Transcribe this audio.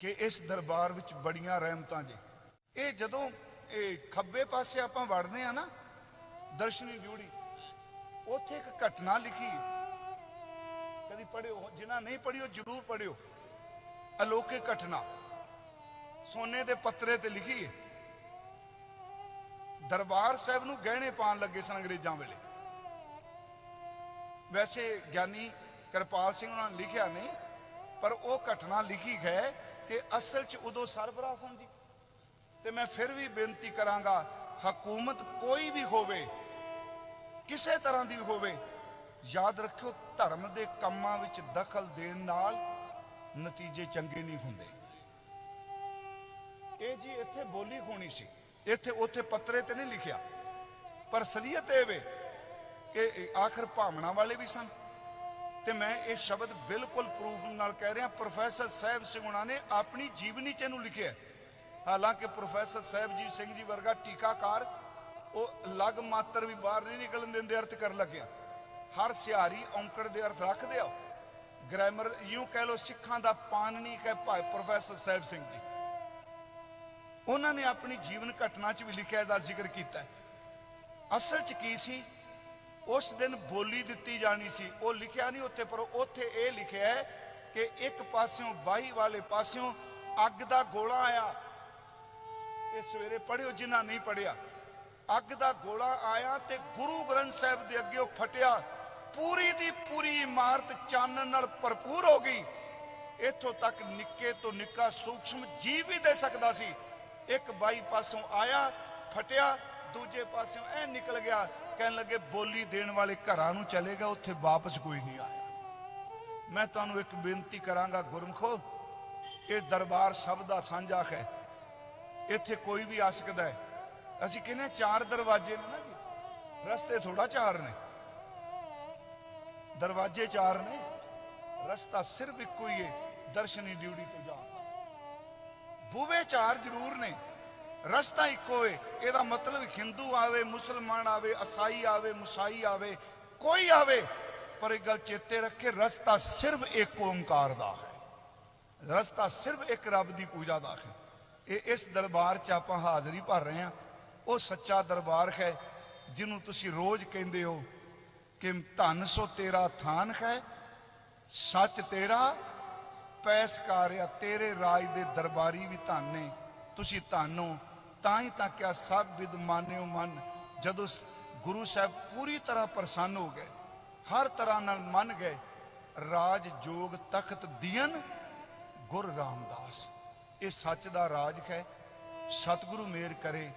ਕਿ ਇਸ ਦਰਬਾਰ ਵਿੱਚ ਬੜੀਆਂ ਰਹਿਮਤਾਂ ਜੇ। ਇਹ ਜਦੋਂ ਇਹ ਖੱਬੇ ਪਾਸੇ ਆਪਾਂ ਵੜਦੇ ਆ ਨਾ, ਦਰਸ਼ਨੀ ਡਿਊੜੀ ਉੱਥੇ ਇੱਕ ਘਟਨਾ ਲਿਖੀ ਕਦੀ ਪੜਿਓ ਜਿਨ੍ਹਾਂ ਨਹੀਂ ਪੜਿਓ ਜਰੂਰ ਪੜਿਓ ਅਲੌਕਿਕ ਘਟਨਾ, ਸੋਨੇ ਦੇ ਪੱਤਰੇ ਤੇ ਲਿਖੀ ਹੈ। ਦਰਬਾਰ ਸਾਹਿਬ ਨੂੰ ਗਹਿਣੇ ਪਾਣ ਲੱਗੇ ਸਨ ਅੰਗਰੇਜ਼ਾਂ ਵੇਲੇ। ਵੈਸੇ ਗਿਆਨੀ ਕਿਰਪਾਲ ਸਿੰਘ ਉਹਨਾਂ ਨੇ ਲਿਖਿਆ ਨਹੀਂ, ਪਰ ਉਹ ਘਟਨਾ ਲਿਖੀ ਹੈ ਕਿ ਅਸਲ 'ਚ ਉਦੋਂ ਸਰਬਰਾਹ ਸਨ ਜੀ। ਤੇ ਮੈਂ ਫਿਰ ਵੀ ਬੇਨਤੀ ਕਰਾਂਗਾ, ਹਕੂਮਤ ਕੋਈ ਵੀ ਹੋਵੇ, ਕਿਸੇ ਤਰ੍ਹਾਂ ਦੀ ਹੋਵੇ, ਯਾਦ ਰੱਖਿਓ ਧਰਮ ਦੇ ਕੰਮਾਂ ਵਿੱਚ ਦਖਲ ਦੇਣ ਨਾਲ ਨਤੀਜੇ ਚੰਗੇ ਨਹੀਂ ਹੁੰਦੇ। ਇਹ ਜੀ ਇੱਥੇ ਬੋਲੀ ਹੋਣੀ ਸੀ। ਇੱਥੇ ਉੱਥੇ ਪੱਤਰੇ ਤੇ ਨਹੀਂ ਲਿਖਿਆ। ਪਰ ਸਲੀਅਤ ਇਹ ਵੇ ਕਿ ਇਹ ਆਖਰ ਭਾਵਨਾ ਵਾਲੇ ਵੀ ਸਨ। ਤੇ ਮੈਂ ਇਹ ਸ਼ਬਦ ਬਿਲਕੁਲ ਪ੍ਰੂਫ ਨਾਲ ਕਹਿ ਰਿਹਾ, ਪ੍ਰੋਫੈਸਰ ਸਾਹਿਬ ਸਿੰਘੁਣਾ ਨੇ ਆਪਣੀ ਜੀਵਨੀ ਚ ਇਹਨੂੰ ਲਿਖਿਆ ਹਾਲਾਂਕਿ ਪ੍ਰੋਫੈਸਰ ਸਾਹਿਬਜੀਤ ਸਿੰਘ ਜੀ ਵਰਗਾ ਟੀਕਾਕਾਰ, ਉਹ ਲਗ ਮਾਤਰ ਵੀ ਬਾਹਰ ਨਹੀਂ ਨਿਕਲਣ ਦਿੰਦੇ, ਅਰਥ ਕਰਨ ਲੱਗਿਆ। ਹਰ ਸਿਹਾਰੀ ਔਂਕੜ ਦੇ ਅਰਥ ਰੱਖਦੇ ਆ ਗ੍ਰਾਮਰ ਯੂ ਕਹਿ ਲੋ ਸਿੱਖਾਂ ਦਾ ਪਾਨਨੀ ਕਹਿ ਭਾਈ ਪ੍ਰੋਫੈਸਰ ਸਾਹਿਬ ਸਿੰਘ ਜੀ। ਉਹਨਾਂ ਨੇ ਆਪਣੀ ਜੀਵਨ ਘਟਨਾ 'ਚ ਵੀ ਲਿਖਿਆ ਦਾ ਜ਼ਿਕਰ ਕੀਤਾ ਅਸਲ 'ਚ ਕੀ ਸੀ? ਉਸ ਦਿਨ ਬੋਲੀ ਦਿੱਤੀ ਜਾਣੀ ਸੀ। ਉਹ ਲਿਖਿਆ ਨਹੀਂ ਉੱਥੇ, ਪਰ ਉੱਥੇ ਇਹ ਲਿਖਿਆ ਹੈ ਕਿ ਇੱਕ ਪਾਸਿਓਂ ਬਾਹੀ ਵਾਲੇ ਪਾਸਿਓਂ ਅੱਗ ਦਾ ਗੋਲਾ ਆਇਆ। ਇਹ ਸਵੇਰੇ ਪੜਿਓ ਜਿਨ੍ਹਾਂ ਨਹੀਂ ਪੜਿਆ ਅੱਗ ਦਾ ਗੋਲਾ ਆਇਆ ਤੇ ਗੁਰੂ ਗ੍ਰੰਥ ਸਾਹਿਬ ਦੇ ਅੱਗੇ ਉਹ ਫਟਿਆ। ਪੂਰੀ ਦੀ ਪੂਰੀ ਇਮਾਰਤ ਚਾਨਣ ਨਾਲ ਭਰਪੂਰ ਹੋ ਗਈ। ਇੱਥੋਂ ਤੱਕ ਨਿੱਕੇ ਤੋਂ ਨਿੱਕਾ ਸੂਖਸ਼ਮ ਜੀਵ ਵੀ ਦੇ ਸਕਦਾ ਸੀ। ਇੱਕ ਬਾਈ ਪਾਸੋਂ ਆਇਆ, ਫਟਿਆ ਦੂਜੇ ਪਾਸਿਓਂ ਐ ਨਿਕਲ ਗਿਆ, ਕਹਿਣ ਲੱਗੇ ਬੋਲੀ ਦੇਣ ਵਾਲੇ ਘਰਾਂ ਨੂੰ ਚਲੇਗਾ ਉੱਥੇ ਵਾਪਸ ਕੋਈ ਨਹੀਂ ਆਇਆ। ਮੈਂ ਤੁਹਾਨੂੰ ਇੱਕ ਬੇਨਤੀ ਕਰਾਂਗਾ ਗੁਰਮਖੋ, ਇਹ ਦਰਬਾਰ ਸਭ ਦਾ ਸਾਂਝਾ ਹੈ। ਇੱਥੇ ਕੋਈ ਵੀ ਆ ਸਕਦਾ ਹੈ। ਅਸੀਂ ਕਹਿੰਦੇ ਹਾਂ ਚਾਰ ਦਰਵਾਜ਼ੇ ਨੇ ਨਾ ਜੀ। ਰਸਤੇ ਥੋੜਾ ਚਾਰ ਨੇ। ਦਰਵਾਜ਼ੇ ਚਾਰ ਨੇ। ਰਸਤਾ ਸਿਰਫ ਇੱਕੋ ਹੀ ਹੈ, ਦਰਸ਼ਨੀ ਡਿਊਟੀ ਤੋਂ ਜਾਣ ਦਾ। ਬੂਵੇ ਚਾਰ ਜ਼ਰੂਰ ਨੇ। ਰਸਤਾ ਇੱਕੋ ਹੈ ਇਹਦਾ ਮਤਲਬ ਹਿੰਦੂ ਆਵੇ, ਮੁਸਲਮਾਨ ਆਵੇ, ਈਸਾਈ ਆਵੇ, ਮੁਸਾਈ ਆਵੇ, ਕੋਈ ਆਵੇ, ਪਰ ਇਹ ਗੱਲ ਚੇਤੇ ਰੱਖੇ, ਰਸਤਾ ਸਿਰਫ ਇੱਕ ਓੰਕਾਰ ਦਾ ਹੈ। ਰਸਤਾ ਸਿਰਫ ਇੱਕ ਰੱਬ ਦੀ ਪੂਜਾ ਦਾ ਹੈ। ਇਹ ਇਸ ਦਰਬਾਰ 'ਚ ਆਪਾਂ ਹਾਜ਼ਰੀ ਭਰ ਰਹੇ ਹਾਂ। ਉਹ ਸੱਚਾ ਦਰਬਾਰ ਹੈ, ਜਿਹਨੂੰ ਤੁਸੀਂ ਰੋਜ਼ ਕਹਿੰਦੇ ਹੋ ਕਿ ਧੰਨ ਸੋ ਤੇਰਾ ਥਾਨ ਹੈ, ਸੱਚ ਤੇਰਾ ਪੈਸਕਾਰਿਆ ਤੇਰੇ ਰਾਜ ਦੇ ਦਰਬਾਰੀ ਵੀ ਧੰਨ ਨੇ। ਤੁਸੀਂ ਧੰਨੋ ਤਾਂ ਹੀ ਤਾਂ ਕਿਆ ਸਭ ਵਿਦ ਮਾਨਿਓ ਮਨ, ਜਦੋਂ ਗੁਰੂ ਸਾਹਿਬ ਪੂਰੀ ਤਰ੍ਹਾਂ ਪ੍ਰਸੰਨ ਹੋ ਗਏ, ਹਰ ਤਰ੍ਹਾਂ ਨਾਲ ਮੰਨ ਗਏ, ਰਾਜ ਜੋਗ ਤਖਤ ਦੀਨ, ਗੁਰ ਰਾਮਦਾਸ। ਇਹ ਸੱਚ ਦਾ ਰਾਜ ਹੈ, ਸਤਿਗੁਰੂ ਮੇਰ ਕਰੇ